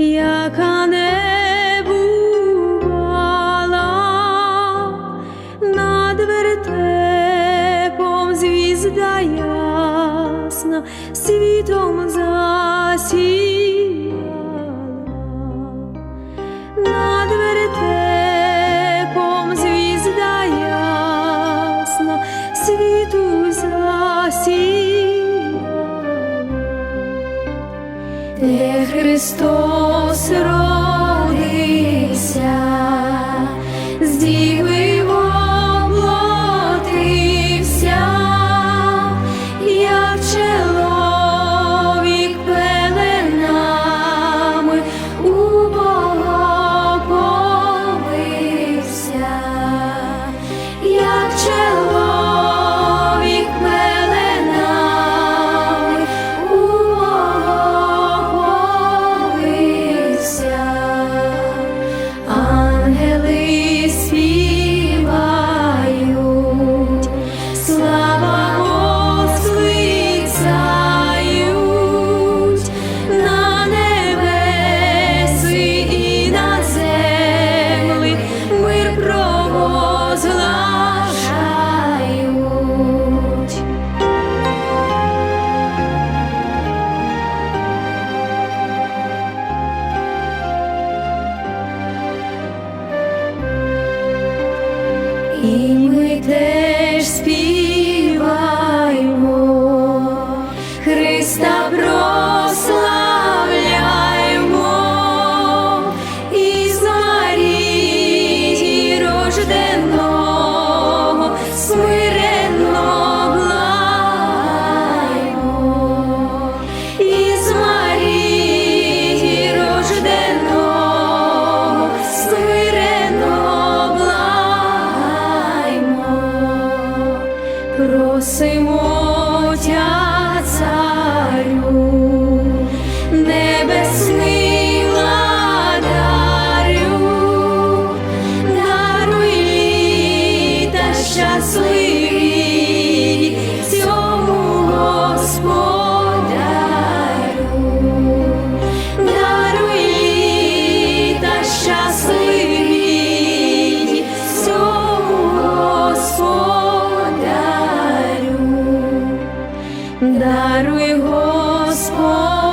яка не бувала над вертепом звізда ясна світом засіяла. Над вертепом звізда ясна світу засіяла. Де Христос І ми теж співаємо, просимо Тя царю, небесний владарю, даруй літа щасливі цьому господарю, Даруй Господарю,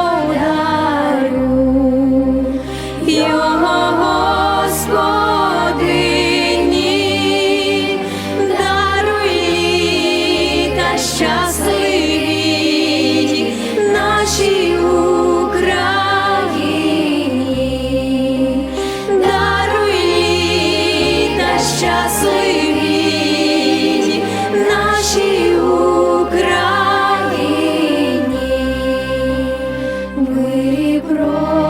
його Господині, щасливі нашій мирі проводити,